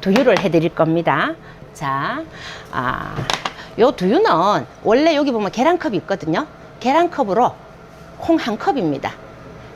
두유를 해드릴 겁니다. 자, 아, 요 두유는 원래 여기 보면 계란컵이 있거든요. 계란컵으로 콩 한 컵입니다.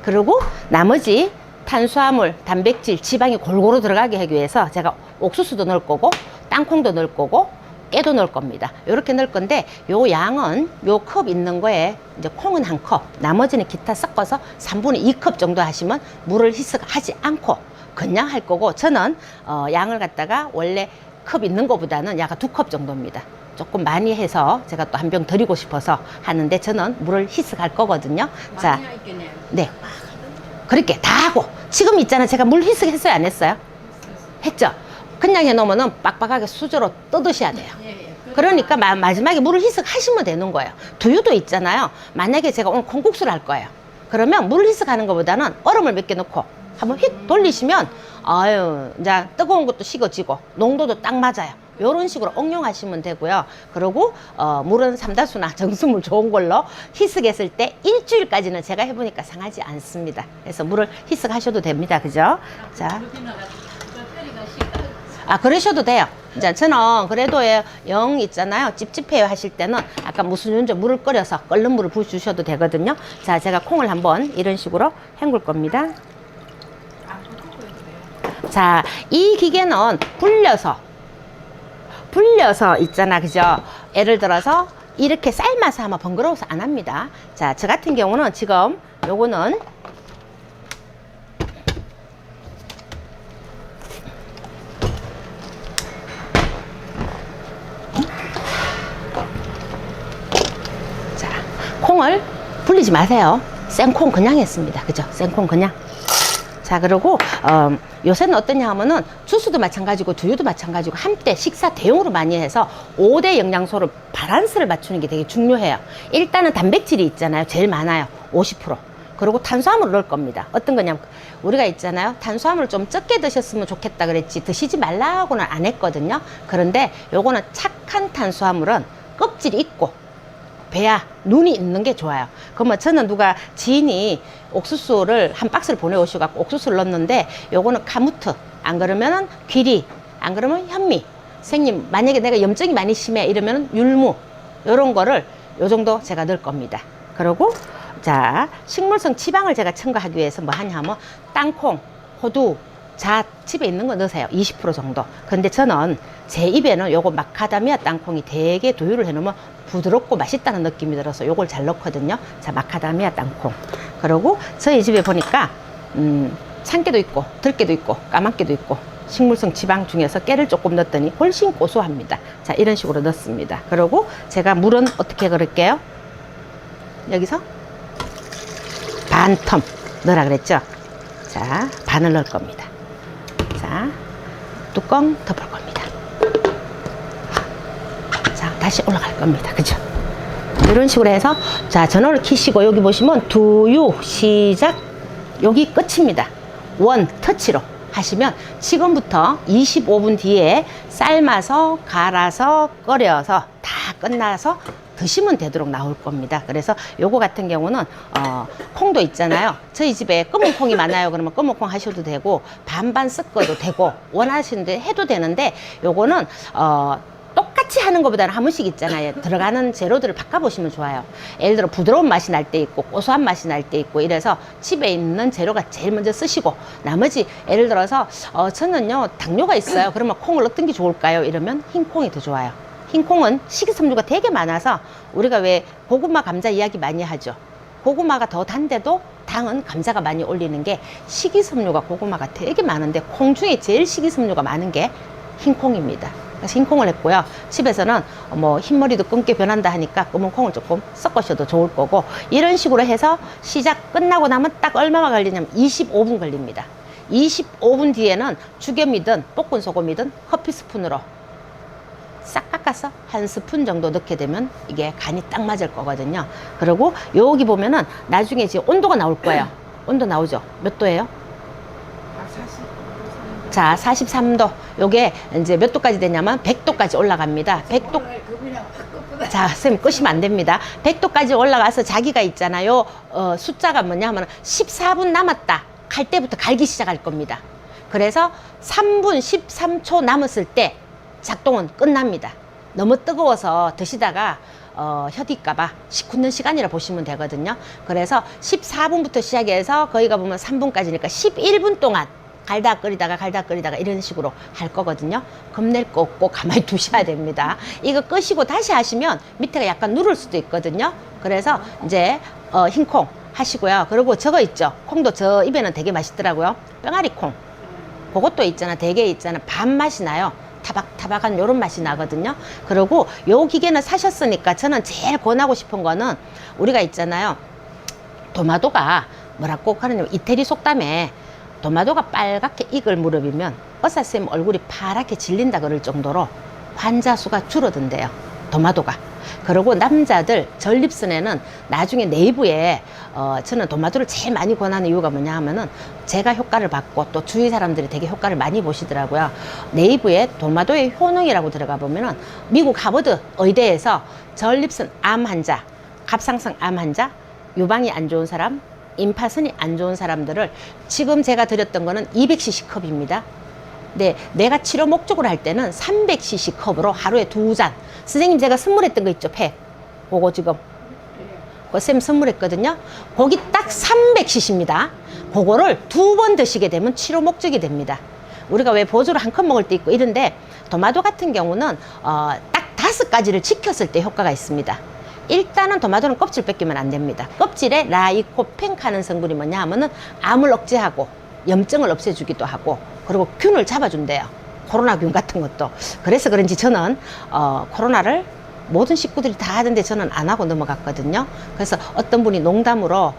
그리고 나머지 탄수화물, 단백질, 지방이 골고루 들어가게 하기 위해서 제가 옥수수도 넣을 거고 땅콩도 넣을 거고 깨도 넣을 겁니다. 이렇게 넣을 건데 요 양은 요 컵 있는 거에 이제 콩은 한 컵, 나머지는 기타 섞어서 3분의 2컵 정도 하시면 물을 희석하지 않고 그냥 할 거고 저는 어, 양을 갖다가 원래 컵 있는 것보다는 약간 두 컵 정도입니다. 조금 많이 해서 제가 또 한 병 드리고 싶어서 하는데 저는 물을 희석할 거거든요. 자. 네. 그렇게 다 하고 지금 있잖아 제가 물 희석했어요 안 했어요? 했죠? 그냥 해놓으면은 빡빡하게 수저로 뜯으셔야 돼요. 예, 예. 그러니까 마, 마지막에 물을 희석하시면 되는 거예요. 두유도 있잖아요. 만약에 제가 오늘 콩국수를 할 거예요. 그러면 물을 희석하는 것보다는 얼음을 몇 개 넣고 한번 휙 돌리시면 아유 이제 뜨거운 것도 식어지고 농도도 딱 맞아요. 이런 식으로 응용하시면 되고요. 그리고 어, 물은 삼다수나 정수물 좋은 걸로 희석했을 때 일주일까지는 제가 해보니까 상하지 않습니다. 그래서 물을 희석하셔도 됩니다. 그죠? 자. 아, 그러셔도 돼요. 이제 저는 그래도 영 있잖아요. 찝찝해요 하실 때는 아까 무슨 윤조 물을 끓여서 끓는 물을 부어주셔도 되거든요. 자, 제가 콩을 한번 이런 식으로 헹굴 겁니다. 자, 이 기계는 불려서, 불려서 있잖아. 그죠? 예를 들어서 이렇게 삶아서 하면 번거로워서 안 합니다. 자, 저 같은 경우는 지금 요거는 자, 콩을 불리지 마세요. 생콩 그냥 했습니다. 그죠? 생콩 그냥. 자, 그리고, 어, 요새는 어떠냐 하면은 주스도 마찬가지고 두유도 마찬가지고 한때 식사 대용으로 많이 해서 5대 영양소를 바란스를 맞추는 게 되게 중요해요. 일단은 단백질이 있잖아요. 제일 많아요. 50%. 그리고 탄수화물을 넣을 겁니다. 어떤 거냐면 우리가 있잖아요. 탄수화물을 좀 적게 드셨으면 좋겠다 그랬지 드시지 말라고는 안 했거든요. 그런데 요거는 착한 탄수화물은 껍질이 있고 배야 눈이 있는 게 좋아요. 그러면 저는 누가 지인이 옥수수를 한 박스를 보내오셔갖고 옥수수를 넣었는데 요거는 카무트. 안 그러면은 귀리. 안 그러면 현미. 선생님 만약에 내가 염증이 많이 심해 이러면 율무. 요런 거를 요 정도 제가 넣을 겁니다. 그리고 자 식물성 지방을 제가 첨가하기 위해서 뭐 하냐 하면 땅콩, 호두, 잣 집에 있는 거 넣으세요. 20% 정도. 근데 저는 제 입에는 요거 마카다미아 땅콩이 되게 도유를 해놓으면 부드럽고 맛있다는 느낌이 들어서 요걸 잘 넣거든요. 자, 마카다미아 땅콩. 그리고 저희 집에 보니까 음, 참깨도 있고 들깨도 있고 까만깨도 있고 식물성 지방 중에서 깨를 조금 넣었더니 훨씬 고소합니다. 자, 이런 식으로 넣습니다. 그리고 제가 물은 어떻게 그럴게요? 여기서 반 텀 넣으라 그랬죠? 자, 반을 넣을 겁니다. 자, 뚜껑 덮을 겁니다. 자, 다시 올라갈 겁니다. 그죠? 이런 식으로 해서, 자, 전원을 켜시고, 여기 보시면 두유 시작, 여기 끝입니다. 원 터치로 하시면 지금부터 25분 뒤에 삶아서, 갈아서, 끓여서 다 끝나서 드시면 되도록 나올 겁니다. 그래서 요거 같은 경우는 어, 콩도 있잖아요. 저희 집에 검은 콩이 많아요. 그러면 검은 콩 하셔도 되고 반반 섞어도 되고 원하시는데 해도 되는데 요거는 어, 똑같이 하는 것보다는 한 번씩 있잖아요. 들어가는 재료들을 바꿔보시면 좋아요. 예를 들어 부드러운 맛이 날 때 있고 고소한 맛이 날 때 있고 이래서 집에 있는 재료가 제일 먼저 쓰시고 나머지 예를 들어서 어, 저는요 당뇨가 있어요. 그러면 콩을 어떤 게 좋을까요? 이러면 흰 콩이 더 좋아요. 흰 콩은 식이섬유가 되게 많아서 우리가 왜 고구마 감자 이야기 많이 하죠. 고구마가 더 단데도 당은 감자가 많이 올리는 게 식이섬유가 고구마가 되게 많은데 콩 중에 제일 식이섬유가 많은 게 흰콩입니다. 그래서 흰콩을 했고요. 집에서는 뭐 흰머리도 검게 변한다 하니까 검은 콩을 조금 섞으셔도 좋을 거고 이런 식으로 해서 시작 끝나고 나면 딱 얼마나 걸리냐면 25분 걸립니다. 25분 뒤에는 죽염이든 볶은 소금이든 커피 스푼으로 싹 깎아서 한 스푼 정도 넣게 되면 이게 간이 딱 맞을 거거든요. 그리고 여기 보면은 나중에 지금 온도가 나올 거예요. 온도 나오죠? 몇 도예요? 자, 43도. 요게 이제 몇 도까지 되냐면 100도까지 올라갑니다. 100도. 그분이랑 바꿔보다. 자, 선생님 끄시면 안 됩니다. 100도까지 올라가서 자기가 있잖아요. 어, 숫자가 뭐냐 하면 14분 남았다. 갈 때부터 갈기 시작할 겁니다. 그래서 3분 13초 남았을 때 작동은 끝납니다. 너무 뜨거워서 드시다가 어, 혀딜까봐 식굳는 시간이라 보시면 되거든요. 그래서 14분부터 시작해서 거기가 보면 3분까지니까 11분 동안 갈다 끓이다가 갈다 끓이다가 이런 식으로 할 거거든요. 겁낼 거 없고 가만히 두셔야 됩니다. 이거 끄시고 다시 하시면 밑에가 약간 누를 수도 있거든요. 그래서 이제 어, 흰콩 하시고요. 그리고 저거 있죠. 콩도 저 입에는 되게 맛있더라고요. 뿅아리 콩. 그것도 있잖아. 되게 있잖아. 밥 맛이 나요. 타박타박한 요런 맛이 나거든요. 그리고 요 기계는 사셨으니까 저는 제일 권하고 싶은 거는 우리가 있잖아요. 도마도가 뭐라고 하느냐면 이태리 속담에 도마도가 빨갛게 익을 무렵이면 의사쌤 얼굴이 파랗게 질린다 그럴 정도로 환자 수가 줄어든대요. 도마도가. 그리고 남자들 전립선에는 나중에 내부에 어, 저는 도마도를 제일 많이 권하는 이유가 뭐냐 하면은 제가 효과를 받고 또 주위 사람들이 되게 효과를 많이 보시더라고요. 내부에 도마도의 효능이라고 들어가 보면은 미국 하버드 의대에서 전립선 암 환자, 갑상선 암 환자, 유방이 안 좋은 사람, 임파선이 안 좋은 사람들을 지금 제가 드렸던 거는 200cc 컵입니다. 네, 내가 치료 목적으로 할 때는 300cc 컵으로 하루에 두 잔. 선생님 제가 선물했던 거 있죠, 팩. 그거 지금. 그쌤 선물했거든요. 거기 딱 300cc입니다. 그거를 두 번 드시게 되면 치료 목적이 됩니다. 우리가 왜 보조로 한 컵 먹을 때 있고 이런데 도마도 같은 경우는 어, 딱 다섯 가지를 지켰을 때 효과가 있습니다. 일단은 도마도는 껍질 뺏기면 안 됩니다. 껍질에 라이코펜카는 성분이 뭐냐 하면은 암을 억제하고 염증을 없애주기도 하고 그리고 균을 잡아준대요. 코로나균 같은 것도. 그래서 그런지 저는 어, 코로나를 모든 식구들이 다 하던데 저는 안 하고 넘어갔거든요. 그래서 어떤 분이 농담으로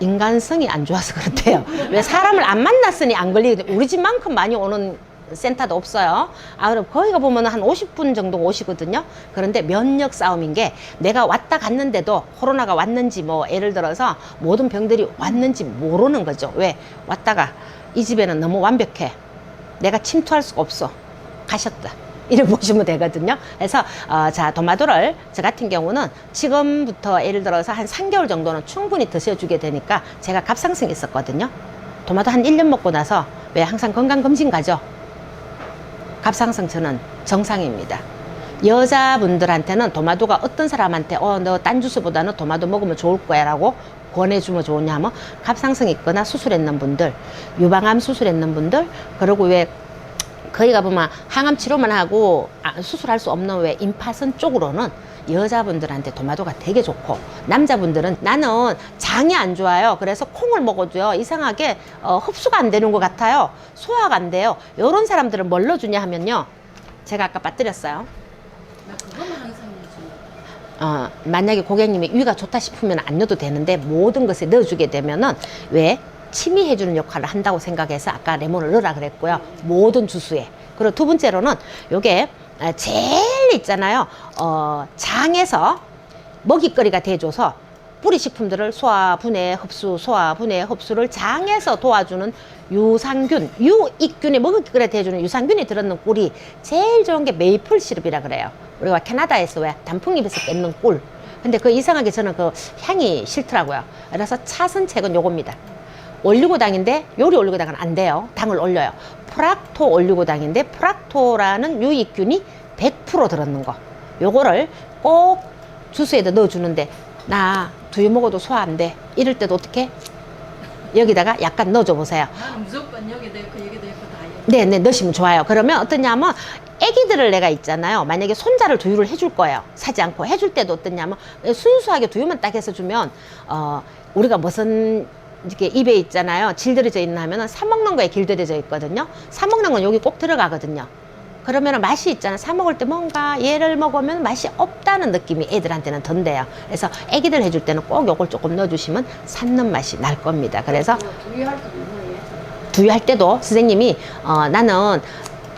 인간성이 안 좋아서 그렇대요. 왜 사람을 안 만났으니 안 걸리거든요. 우리 집만큼 많이 오는 센터도 없어요. 아, 그럼 거기가 보면 한 50분 정도 오시거든요. 그런데 면역 싸움인 게 내가 왔다 갔는데도 코로나가 왔는지 뭐 예를 들어서 모든 병들이 왔는지 모르는 거죠. 왜? 왔다가 이 집에는 너무 완벽해. 내가 침투할 수가 없어. 가셨다. 이를 보시면 되거든요. 그래서 어, 자 도마도를 저 같은 경우는 지금부터 예를 들어서 한 3개월 정도는 충분히 드셔주게 되니까 제가 갑상선 있었거든요. 도마도 한 1년 먹고 나서 왜 항상 건강검진 가죠? 갑상선 저는 정상입니다. 여자분들한테는 도마도가 어떤 사람한테 어 너 딴 주스보다는 도마도 먹으면 좋을 거야 라고 권해주면 좋으냐 하면 갑상선 있거나 수술했는 분들 유방암 수술했는 분들 그리고 왜 거기 가보면 항암 치료만 하고 아, 수술할 수 없는 왜 임파선 쪽으로는 여자분들한테 도마도가 되게 좋고 남자분들은 나는 장이 안 좋아요. 그래서 콩을 먹어도요. 이상하게 어, 흡수가 안 되는 것 같아요. 소화가 안 돼요. 이런 사람들은 뭘 넣어주냐 하면요. 제가 아까 빠뜨렸어요. 어, 만약에 고객님이 위가 좋다 싶으면 안 넣어도 되는데 모든 것에 넣어주게 되면은 왜 치미해주는 역할을 한다고 생각해서 아까 레몬을 넣으라 그랬고요. 모든 주스에. 그리고 두 번째로는 요게 아, 제일 있잖아요. 어, 장에서 먹이거리가 돼줘서 뿌리 식품들을 소화, 분해, 흡수, 소화, 분해, 흡수를 장에서 도와주는 유산균, 유익균이 먹이거리가 돼주는 유산균이 들었는 꿀이 제일 좋은 게 메이플 시럽이라 그래요. 우리가 캐나다에서 왜 단풍잎에서 뺏는 꿀. 근데 그 이상하게 저는 그 향이 싫더라고요. 그래서 차선책은 요겁니다. 올리고당인데 요리 올리고당은 안 돼요. 당을 올려요. 프락토 올리고당인데 프락토라는 유익균이 100% 들었는 거. 요거를 꼭 주스에다 넣어주는데 나 두유 먹어도 소화 안 돼. 이럴 때도 어떻게? 여기다가 약간 넣어줘 보세요. 나는 무조건 여기다 있고 여기다 있고 다 해. 네, 네, 넣으시면 좋아요. 그러면 어떠냐면, 애기들을 내가 있잖아요. 만약에 손자를 두유를 해줄 거예요. 사지 않고. 해줄 때도 어떠냐면, 순수하게 두유만 딱 해서 주면, 어, 우리가 무슨, 이렇게 입에 있잖아요. 질들여져 있나 하면은 사먹는 거에 길들여져 있거든요. 사먹는 건 여기 꼭 들어가거든요. 그러면 맛이 있잖아. 사 먹을 때 뭔가 얘를 먹으면 맛이 없다는 느낌이 애들한테는 든대요. 그래서 애기들 해줄 때는 꼭 요걸 조금 넣어주시면 산는 맛이 날 겁니다. 그래서 두유할 때 때도 선생님이 어, 나는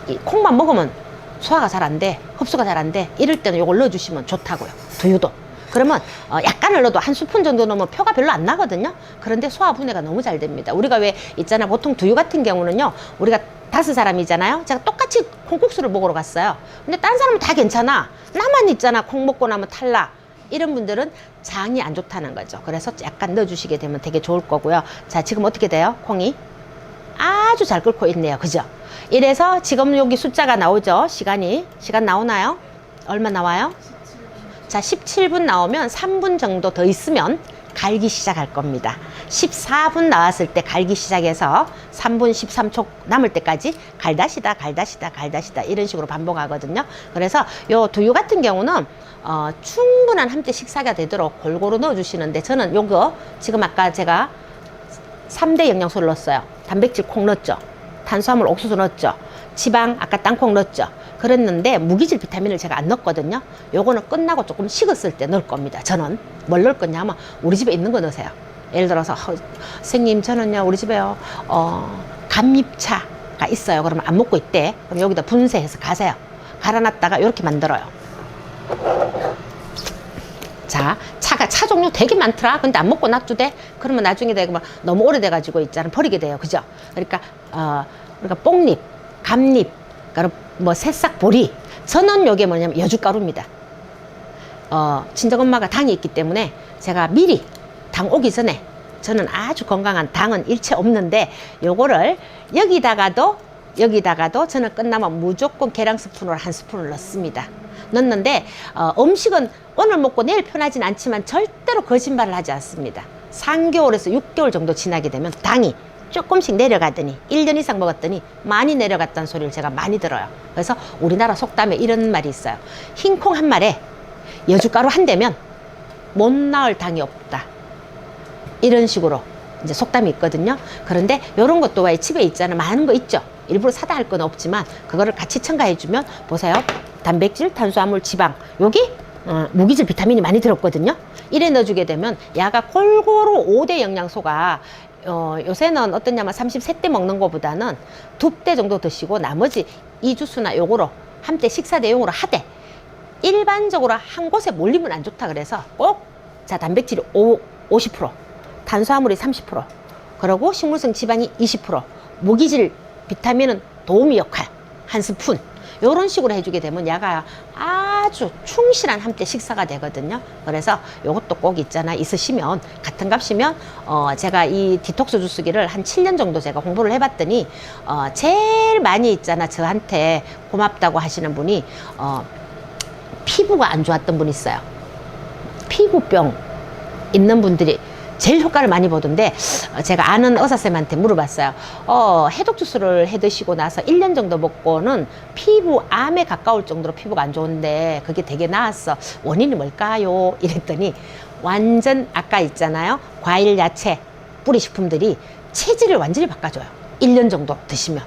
이 콩만 먹으면 소화가 잘 안 돼, 흡수가 잘 안 돼. 이럴 때는 이걸 넣어주시면 좋다고요. 두유도. 그러면 어, 약간을 넣어도 한 스푼 정도 넣으면 표가 별로 안 나거든요. 그런데 소화 분해가 너무 잘 됩니다. 우리가 왜 있잖아 보통 두유 같은 경우는요, 우리가 다섯 사람이잖아요. 제가 똑같이 콩국수를 먹으러 갔어요. 근데 딴 사람은 다 괜찮아. 나만 있잖아. 콩 먹고 나면 탈락. 이런 분들은 장이 안 좋다는 거죠. 그래서 약간 넣어주시게 되면 되게 좋을 거고요. 자, 지금 어떻게 돼요? 콩이? 아주 잘 끓고 있네요. 그죠? 이래서 지금 여기 숫자가 나오죠? 시간이. 시간 나오나요? 얼마 나와요? 자, 17분 나오면 3분 정도 더 있으면 갈기 시작할 겁니다. 14분 나왔을 때 갈기 시작해서 3분 13초 남을 때까지 갈다시다, 갈다시다, 갈다시다 이런 식으로 반복하거든요. 그래서 요 두유 같은 경우는 어, 충분한 함대 식사가 되도록 골고루 넣어주시는데 저는 요거 지금 아까 제가 3대 영양소를 넣었어요. 단백질 콩 넣었죠. 탄수화물 옥수수 넣었죠. 지방 아까 땅콩 넣었죠. 그랬는데 무기질 비타민을 제가 안 넣었거든요. 요거는 끝나고 조금 식었을 때 넣을 겁니다. 저는 뭘 넣을 거냐면 우리 집에 있는 거 넣으세요. 예를 들어서 어, 선생님 저는요 우리 집에요 어, 감잎차가 있어요. 그러면 안 먹고 있대. 그럼 여기다 분쇄해서 가세요. 갈아놨다가 이렇게 만들어요. 자, 차가 차 종류 되게 많더라. 근데 안 먹고 놔두대. 그러면 나중에 되고 막 너무 오래돼가지고 있잖아. 버리게 돼요. 그죠? 그러니까, 어, 그러니까 뽕잎, 감잎, 그러니까 뭐 새싹 보리. 저는 요게 뭐냐면 여주가루입니다. 어, 친정엄마가 당이 있기 때문에 제가 미리 당 오기 전에 저는 아주 건강한 당은 일체 없는데 요거를 여기다가도 여기다가도 저는 끝나면 무조건 계량 스푼으로 한 스푼을 넣습니다. 넣는데 어, 음식은 오늘 먹고 내일 편하진 않지만 절대로 거짓말을 하지 않습니다. 3개월에서 6개월 정도 지나게 되면 당이 조금씩 내려가더니 1년 이상 먹었더니 많이 내려갔다는 소리를 제가 많이 들어요. 그래서 우리나라 속담에 이런 말이 있어요. 흰콩 한 마리에 여주가루 한 대면 못 나을 당이 없다. 이런 식으로 이제 속담이 있거든요. 그런데 이런 것도 왜 집에 있잖아. 많은 거 있죠. 일부러 사다 할 건 없지만 그거를 같이 첨가해 주면 보세요. 단백질, 탄수화물, 지방 여기 어, 무기질 비타민이 많이 들었거든요. 이래 넣어주게 되면 야가 골고루 5대 영양소가 어, 요새는 어떠냐면 33대 먹는 것보다는 두 대 정도 드시고 나머지 이 주스나 요거로 한때 식사 대용으로 하되 일반적으로 한 곳에 몰리면 안 좋다 그래서 꼭 자 단백질이 5, 50% 탄수화물이 30% 그리고 식물성 지방이 20% 무기질 비타민은 도우미 역할 한 스푼 이런 식으로 해주게 되면 야가 아주 충실한 함대 식사가 되거든요. 그래서 이것도 꼭 있잖아 있으시면 같은 값이면 어 제가 이 디톡스 주스기를 한 7년 정도 제가 공부를 해봤더니 어 제일 많이 있잖아 저한테 고맙다고 하시는 분이 어 피부가 안 좋았던 분이 있어요. 피부병 있는 분들이 제일 효과를 많이 보던데 어, 제가 아는 의사쌤한테 물어봤어요. 어, 해독 주스를 해 드시고 나서 1년 정도 먹고는 피부 암에 가까울 정도로 피부가 안 좋은데 그게 되게 나았어. 원인이 뭘까요? 이랬더니 완전 아까 있잖아요. 과일, 야채, 뿌리 식품들이 체질을 완전히 바꿔줘요. 1년 정도 드시면.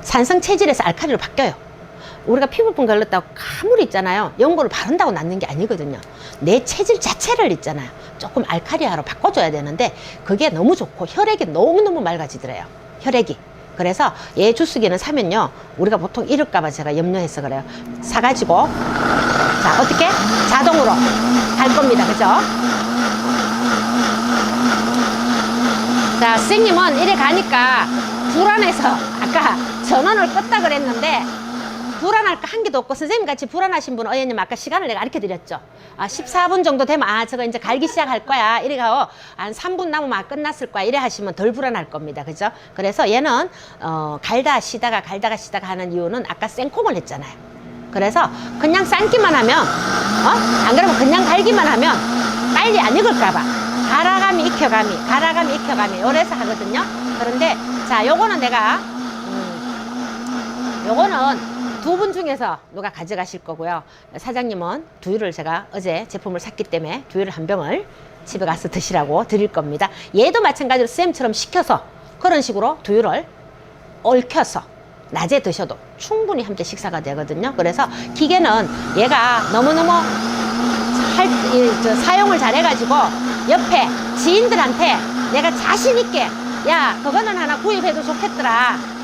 산성 체질에서 알칼리로 바뀌어요. 우리가 피부병 걸렸다고 아무리 있잖아요. 연고를 바른다고 낫는 게 아니거든요. 내 체질 자체를 있잖아요. 조금 알카리아로 바꿔줘야 되는데 그게 너무 좋고 혈액이 너무너무 맑아지더래요. 혈액이. 그래서 얘 주스기는 사면요. 우리가 보통 잃을까봐 제가 염려해서 그래요. 사가지고 자 어떻게 자동으로 할 겁니다. 그죠? 자, 선생님은 이래 가니까 불안해서 아까 전원을 껐다 그랬는데 불안할 거 한 개도 없고 선생님 같이 불안하신 분은 어연님 아까 시간을 내가 가르쳐 드렸죠. 아, 14분 정도 되면 아, 저거 이제 갈기 시작할 거야. 이래 가고 한 3분 남으면 아, 끝났을 거야. 이래 하시면 덜 불안할 겁니다. 그죠? 그래서 얘는 어, 갈다 쉬다가 갈다가 쉬다가 하는 이유는 아까 생콩을 했잖아요. 그래서 그냥 삶기만 하면 어? 안 그러면 그냥 갈기만 하면 빨리 안 익을까 봐. 갈아가미 익혀가미 갈아가미 익혀가미 요래서 하거든요. 그런데 자, 요거는 내가 음, 요거는 두 분 중에서 누가 가져가실 거고요. 사장님은 두유를 제가 어제 제품을 샀기 때문에 두유를 한 병을 집에 가서 드시라고 드릴 겁니다. 얘도 마찬가지로 쌤처럼 식혀서 그런 식으로 두유를 얽혀서 낮에 드셔도 충분히 함께 식사가 되거든요. 그래서 기계는 얘가 너무너무 할, 이, 저, 사용을 잘해가지고 옆에 지인들한테 내가 자신있게 야, 그거는 하나 구입해도 좋겠더라.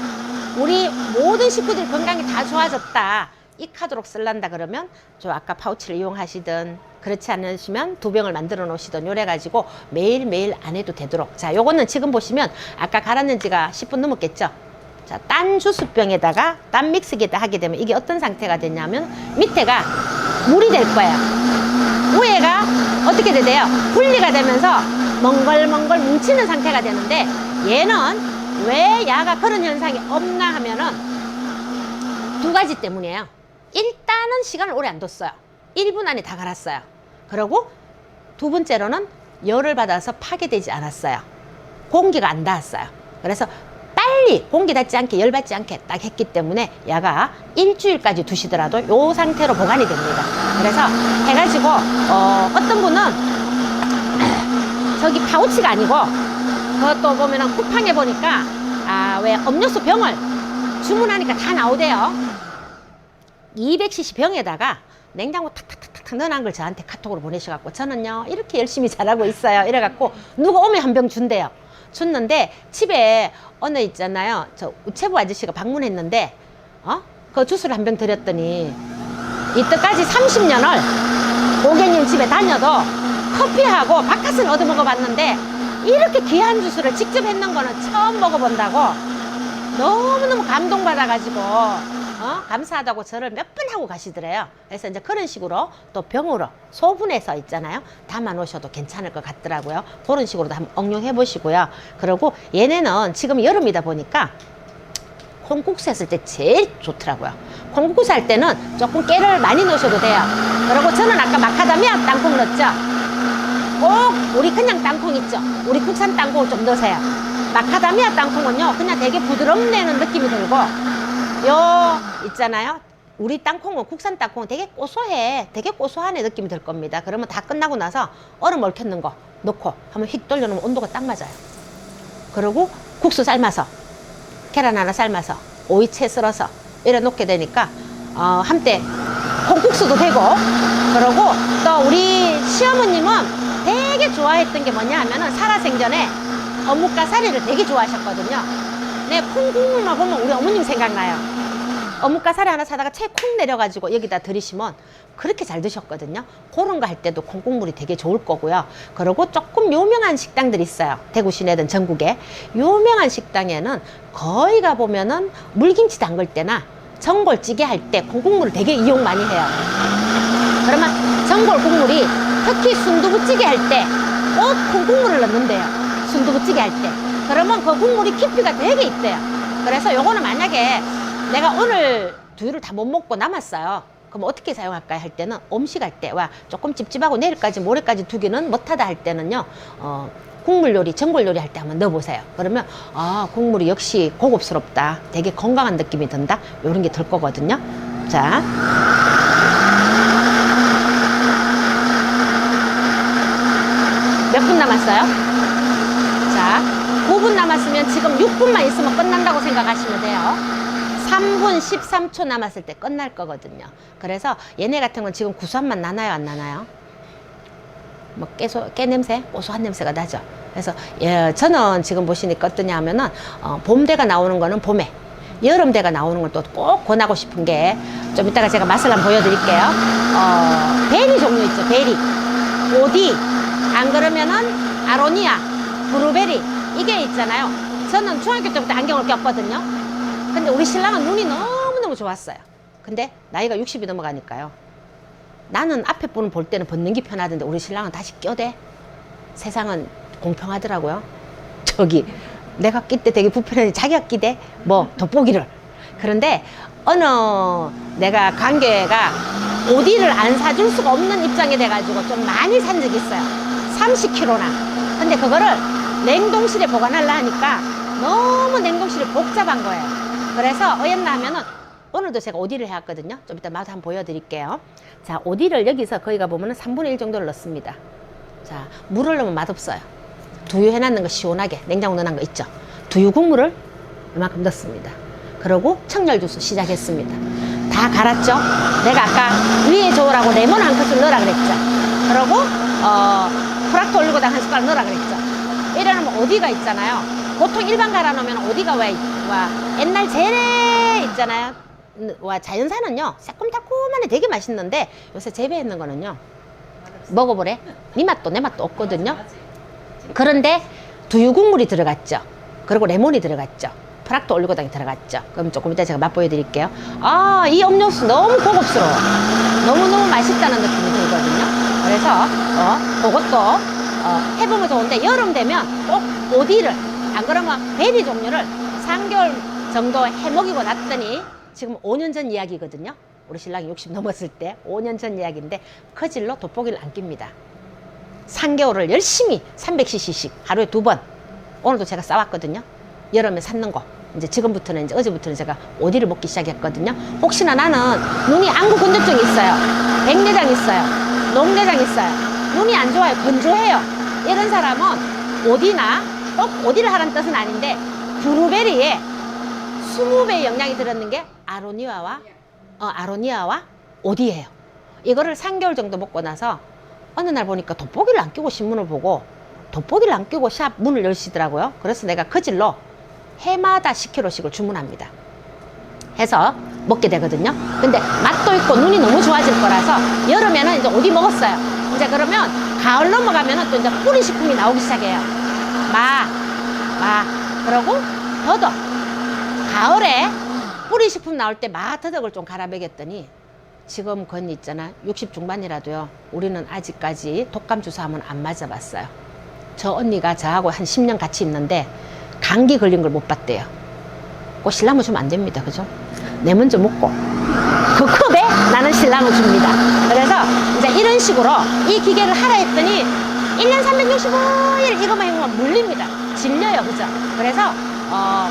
우리 모든 식구들 건강이 다 좋아졌다. 이 카드로 쓸란다 그러면 저 아까 파우치를 이용하시든 그렇지 않으시면 두 병을 만들어 놓으시든 요래 가지고 매일매일 안 해도 되도록. 자 요거는 지금 보시면 아까 갈았는 지가 10분 넘었겠죠? 자 딴 주스병에다가 딴 믹스기에다 하게 되면 이게 어떤 상태가 되냐면 밑에가 물이 될 거예요 위에가 어떻게 되대요? 분리가 되면서 멍걸멍걸 뭉치는 상태가 되는데 얘는 왜 야가 그런 현상이 없나 하면은 두 가지 때문이에요. 일단은 시간을 오래 안 뒀어요. 1분 안에 다 갈았어요. 그리고 두 번째로는 열을 받아서 파괴되지 않았어요. 공기가 안 닿았어요. 그래서 빨리 공기 닿지 않게 열 받지 않게 딱 했기 때문에 야가 일주일까지 두시더라도 요 상태로 보관이 됩니다. 그래서 해가지고 어, 어떤 분은 저기 파우치가 아니고 그것도 보면은 쿠팡에 보니까 아 왜 음료수 병을 주문하니까 다 나오대요. 200cc 병에다가 냉장고 탁탁탁탁 넣어놓은 걸 저한테 카톡으로 보내셔갖고 저는요 이렇게 열심히 잘하고 있어요 이래갖고 누가 오면 한 병 준대요 줬는데 집에 어느 있잖아요 저 우체부 아저씨가 방문했는데 어? 그 주스를 한 병 드렸더니 이때까지 30년을 고객님 집에 다녀도 커피하고 바카스를 얻어 먹어봤는데 이렇게 귀한 주스를 직접 했는 거는 처음 먹어본다고 너무너무 감동받아가지고 어? 감사하다고 저를 몇 번 하고 가시더래요. 그래서 이제 그런 식으로 또 병으로 소분해서 있잖아요. 담아 놓으셔도 괜찮을 것 같더라고요. 그런 식으로도 한번 응용해 보시고요. 그리고 얘네는 지금 여름이다 보니까 콩국수 했을 때 제일 좋더라고요. 콩국수 할 때는 조금 깨를 많이 넣으셔도 돼요. 그리고 저는 아까 마카다미아 땅콩 넣었죠. 꼭 우리 그냥 땅콩 있죠. 우리 국산 땅콩을 좀 넣으세요. 마카다미아 땅콩은요, 그냥 되게 부드럽네는 느낌이 들고, 요 있잖아요. 우리 땅콩은 국산 땅콩은 되게 고소해. 되게 고소한 애 느낌이 들 겁니다. 그러면 다 끝나고 나서 얼음 얼켰는 거 넣고 한번 휙 돌려놓으면 온도가 딱 맞아요. 그리고 국수 삶아서 계란 하나 삶아서 오이채 썰어서 이래 놓게 되니까 어, 한때 콩국수도 되고 그러고 또 우리 시어머님은 되게 좋아했던 게 뭐냐 하면은 살아생전에 어묵과 사리를 되게 좋아하셨거든요. 네, 콩국물만 보면 우리 어머님 생각나요. 어묵과 사리 하나 사다가 채 콩 내려가지고 여기다 들이시면 그렇게 잘 드셨거든요. 그런 거 할 때도 콩국물이 되게 좋을 거고요. 그리고 조금 유명한 식당들이 있어요. 대구 시내든 전국에. 유명한 식당에는 거의 가보면은 물김치 담글 때나 전골찌개 할 때 콩국물을 되게 이용 많이 해요. 그러면 전골 국물이 특히 순두부찌개 할 때꼭 콩국물을 넣는데요. 순두부찌개 할 때. 그러면 그 국물이 깊이가 되게 있대요. 그래서 요거는 만약에 내가 오늘 두유를 다 못 먹고 남았어요. 그럼 어떻게 사용할까요? 할 때는 음식 할 때, 와, 조금 찝찝하고 내일까지, 모레까지 두기는 못하다 할 때는요, 어, 국물 요리, 전골 요리 할 때 한번 넣어보세요. 그러면, 아, 국물이 역시 고급스럽다. 되게 건강한 느낌이 든다. 요런 게 들 거거든요. 자. 몇 분 남았어요? 자, 9분 남았으면 지금 6분만 있으면 끝난다고 생각하시면 돼요. 3분 13초 남았을 때 끝날 거거든요. 그래서 얘네 같은 건 지금 구수한 맛 나나요? 안 나나요? 뭐 깨소, 깨 냄새? 고소한 냄새가 나죠. 그래서 예, 저는 지금 보시니까 어떠냐 하면은 어, 봄대가 나오는 거는 봄에 여름대가 나오는 걸 또 꼭 권하고 싶은 게 좀 이따가 제가 맛을 한번 보여드릴게요. 어, 베리 종류 있죠. 베리. 오디. 안 그러면은 아로니아, 브루베리. 이게 있잖아요. 저는 중학교 때부터 안경을 꼈거든요. 근데 우리 신랑은 눈이 너무너무 좋았어요. 근데 나이가 60이 넘어가니까요. 나는 앞에 분을 볼 때는 벗는 게 편하던데 우리 신랑은 다시 껴대. 세상은 공평하더라고요. 저기 내가 낄때 되게 불편해 자기가 끼대 뭐 돋보기를 그런데 어느 내가 관계가 오디를 안 사줄 수가 없는 입장이 돼가지고 좀 많이 산 적이 있어요 30kg나 근데 그거를 냉동실에 보관하려 하니까 너무 냉동실이 복잡한 거예요 그래서 어였나 하면은 오늘도 제가 오디를 해왔거든요 좀 이따 맛 한번 보여드릴게요 자 오디를 여기서 거기가 보면은 3분의 1 정도를 넣습니다 자 물을 넣으면 맛없어요 두유 해놨는 거 시원하게 냉장고 넣어놓은 거 있죠. 두유 국물을 이만큼 넣습니다. 그리고 청열 주스 시작했습니다. 다 갈았죠. 내가 아까 위에 좋으라고 레몬 한 큰술 넣으라 그랬죠. 그리고 어, 프락토 올리고당 한 숟갈 넣으라 그랬죠. 이러면 어디가 있잖아요. 보통 일반 갈아 놓으면 어디가 왜 와, 옛날 재래 있잖아요. 와 자연산은요 새콤달콤하네 되게 맛있는데 요새 재배했는 거는요 먹어보래 네 맛도 내 맛도 없거든요 그런데 두유 국물이 들어갔죠. 그리고 레몬이 들어갔죠. 프락토 올리고당이 들어갔죠. 그럼 조금 이따 제가 맛보여 드릴게요. 아, 이 음료수 너무 고급스러워. 너무너무 맛있다는 느낌이 들거든요. 그래서, 어, 그것도, 어, 해보면 좋은데, 여름 되면 꼭 오디를 안 그러면 베리 종류를 3개월 정도 해먹이고 났더니 지금 5년 전 이야기거든요. 우리 신랑이 60 넘었을 때 5년 전 이야기인데 커질로 돋보기를 안 낍니다. 3개월을 열심히 300cc씩 하루에 두 번. 오늘도 제가 싸왔거든요. 여름에 샀는 거. 이제 지금부터는 이제 어제부터는 제가 오디를 먹기 시작했거든요. 혹시나 나는 눈이 안구 건조증 있어요. 백내장 있어요. 녹내장 있어요. 눈이 안 좋아요. 건조해요. 이런 사람은 오디나 꼭 오디를 하라는 뜻은 아닌데 브루베리에 20배의 영양이 들었는 게 아로니아와 어, 아로니아와 오디예요. 이거를 3개월 정도 먹고 나서 어느 날 보니까 돋보기를 안 끼고 신문을 보고 돋보기를 안 끼고 샵 문을 열시더라고요. 그래서 내가 그 질로 해마다 10kg씩을 주문합니다. 해서 먹게 되거든요. 근데 맛도 있고 눈이 너무 좋아질 거라서 여름에는 이제 어디 먹었어요. 이제 그러면 가을 넘어가면은 또 이제 뿌리 식품이 나오기 시작해요. 마, 마. 그러고 더덕. 가을에 뿌리 식품 나올 때 마, 더덕을 좀 갈아 먹였더니 지금 건 있잖아. 60 중반이라도요. 우리는 아직까지 독감 주사 한번 안 맞아봤어요. 저 언니가 저하고 한 10년 같이 있는데 감기 걸린 걸 못 봤대요. 꼭 신랑을 주면 안 됩니다. 그죠? 내 먼저 먹고 그 컵에 나는 신랑을 줍니다. 그래서 이제 이런 식으로 이 기계를 하라 했더니 1년 365일 이것만 해보면 물립니다. 질려요. 그죠? 그래서 어,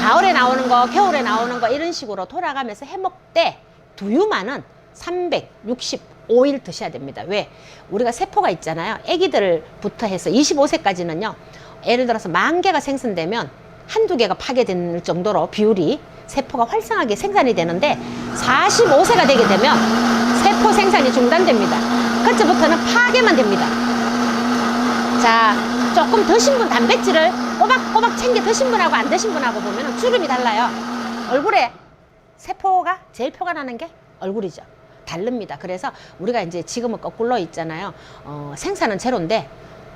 가을에 나오는 거, 겨울에 나오는 거 이런 식으로 돌아가면서 해먹되 두유만은 365일 드셔야 됩니다. 왜? 우리가 세포가 있잖아요. 아기들부터 해서 25세까지는요. 예를 들어서 만 개가 생성되면 한두 개가 파괴될 정도로 비율이 세포가 활성하게 생산이 되는데 45세가 되게 되면 세포 생산이 중단됩니다. 그때부터는 파괴만 됩니다. 자, 조금 드신 분 단백질을 꼬박꼬박 챙겨 드신 분하고 안 드신 분하고 보면 주름이 달라요. 얼굴에 세포가 제일 표가 나는 게 얼굴이죠. 다릅니다. 그래서 우리가 이제 지금은 거꾸로 있잖아요. 어, 생산은 제로인데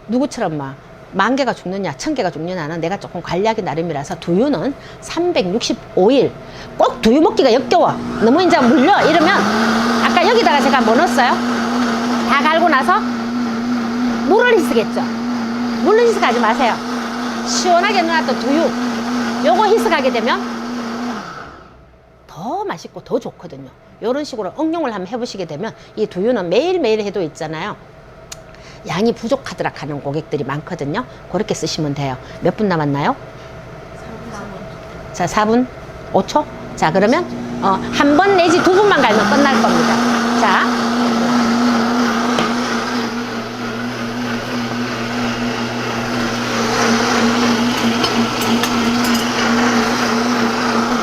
누구처럼 막 만 개가 죽느냐, 천 개가 죽느냐는 내가 조금 관리하기 나름이라서 두유는 365일 꼭 두유 먹기가 역겨워. 너무 이제 물려 이러면 아까 여기다가 제가 뭐 넣었어요? 다 갈고 나서 물을 희석했죠. 물을 희석하지 마세요. 시원하게 넣어놨던 두유. 요거 희석하게 되면 더 맛있고 더 좋거든요. 이런 식으로 응용을 한번 해보시게 되면 이 두유는 매일매일 해도 있잖아요. 양이 부족하더라 하는 고객들이 많거든요. 그렇게 쓰시면 돼요. 몇 분 남았나요? 자, 4분 5초? 자, 그러면 어, 한 번 내지 두 분만 갈면 끝날 겁니다. 자.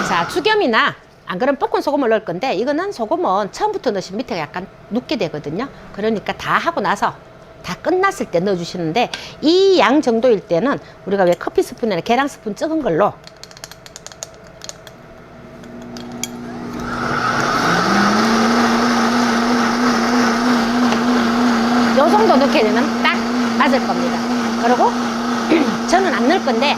자, 죽염이나 안 그러면 볶은 소금을 넣을 건데 이거는 소금은 처음부터 넣으시면 밑에가 약간 눕게 되거든요. 그러니까 다 하고 나서 다 끝났을 때 넣어주시는데 이 양 정도일 때는 우리가 왜 커피 스푼이나 계량 스푼 적은 걸로 요 정도 넣게 되면 딱 맞을 겁니다. 그리고 저는 안 넣을 건데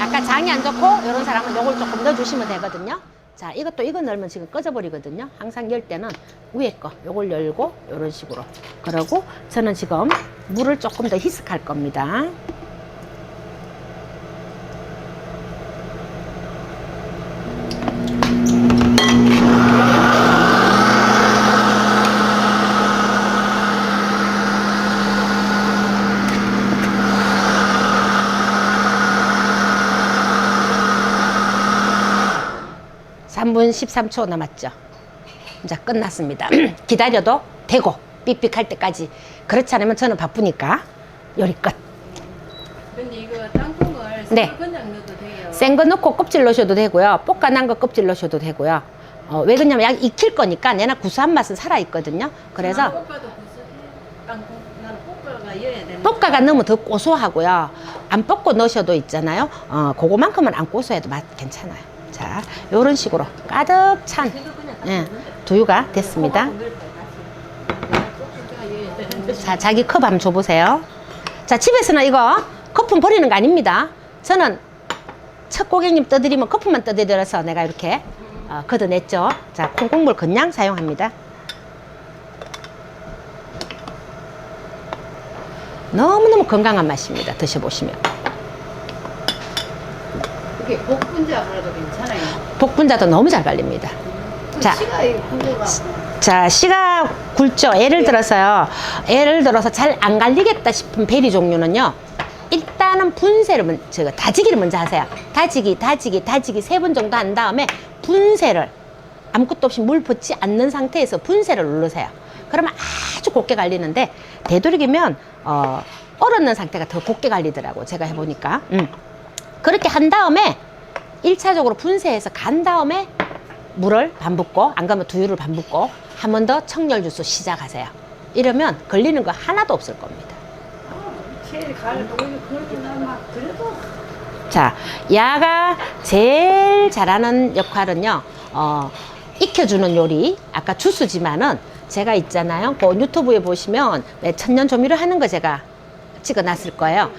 아까 장이 안 좋고 이런 사람은 요걸 조금 넣어주시면 되거든요. 자, 이것도 이거 넣으면 지금 꺼져버리거든요. 항상 열 때는 위에 거 요걸 열고 이런 식으로. 그러고 저는 지금 물을 조금 더 희석할 겁니다. 삼분 13초 남았죠. 이제 끝났습니다. 기다려도 되고 삑삑할 때까지. 그렇지 않으면 저는 바쁘니까 요리 끝. 근데 이거 땅콩을 네. 네. 그냥 넣어도 돼요. 센거 넣고 껍질 넣으셔도 되고요. 볶아난 거 껍질 넣으셔도 되고요. 어, 왜 그러냐면 약 익힐 거니까 내나 구수한 맛은 살아 있거든요. 그래서 볶아도 구수해. 땅콩 나는 볶아가 이어야 되는. 볶아가 넣으면 더 고소하고요. 안 볶고 넣으셔도 있잖아요. 어, 그거만큼은 안 고소해도 맛 괜찮아요. 자, 요런 식으로 가득 찬 예. 두유가 됐습니다. 자, 자기 컵 한번 줘보세요. 자, 집에서는 이거 거품 버리는 거 아닙니다. 저는 첫 고객님 떠드리면 거품만 떠드려서 내가 이렇게 어, 걷어냈죠. 자, 콩국물 그냥 사용합니다. 너무너무 건강한 맛입니다. 드셔보시면. 이렇게 복분자라도 괜찮아요. 복분자도 너무 잘 갈립니다. 자. 자, 이 자, 씨가 굵죠. 예를 들어서요. 예를 들어서 잘 안 갈리겠다 싶은 베리 종류는요. 일단은 분쇄를 먼, 저 다지기를 먼저 하세요. 다지기, 다지기, 다지기 세 번 정도 한 다음에 분쇄를 아무것도 없이 물 붓지 않는 상태에서 분쇄를 누르세요. 그러면 아주 곱게 갈리는데 되도록이면 어, 얼었는 상태가 더 곱게 갈리더라고. 제가 해보니까. 음. 그렇게 한 다음에 일차적으로 분쇄해서 간 다음에 물을 반 붓고 안 가면 두유를 반 붓고 한 번 더 청열 주스 시작하세요. 이러면 걸리는 거 하나도 없을 겁니다. 자, 야가 제일 잘하는 역할은요, 어, 익혀주는 요리. 아까 주스지만은 제가 있잖아요. 그 유튜브에 보시면 네, 천년 조미료 하는 거 제가 찍어 놨을 거예요.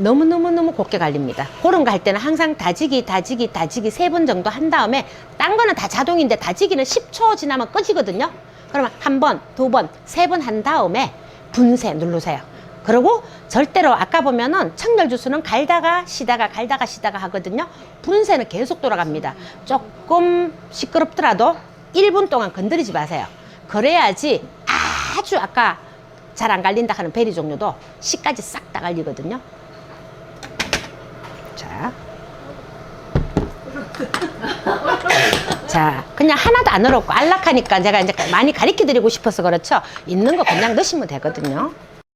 너무너무너무 곱게 갈립니다. 그런 거 할 때는 항상 다지기, 다지기, 다지기 세 번 정도 한 다음에 딴 거는 다 자동인데 다지기는 10초 지나면 꺼지거든요. 그러면 한 번, 두 번, 세 번 한 다음에 분쇄 누르세요. 그리고 절대로 아까 보면은 청열 주스는 갈다가 쉬다가 갈다가 쉬다가 하거든요. 분쇄는 계속 돌아갑니다. 조금 시끄럽더라도 1분 동안 건드리지 마세요. 그래야지 아주 아까 잘 안 갈린다 하는 베리 종류도 씨까지 싹 다 갈리거든요. 자. 자, 그냥 하나도 안 어렵고 안락하니까 제가 이제 많이 가르쳐 드리고 싶어서 그렇죠. 있는 거 그냥 넣으시면 되거든요.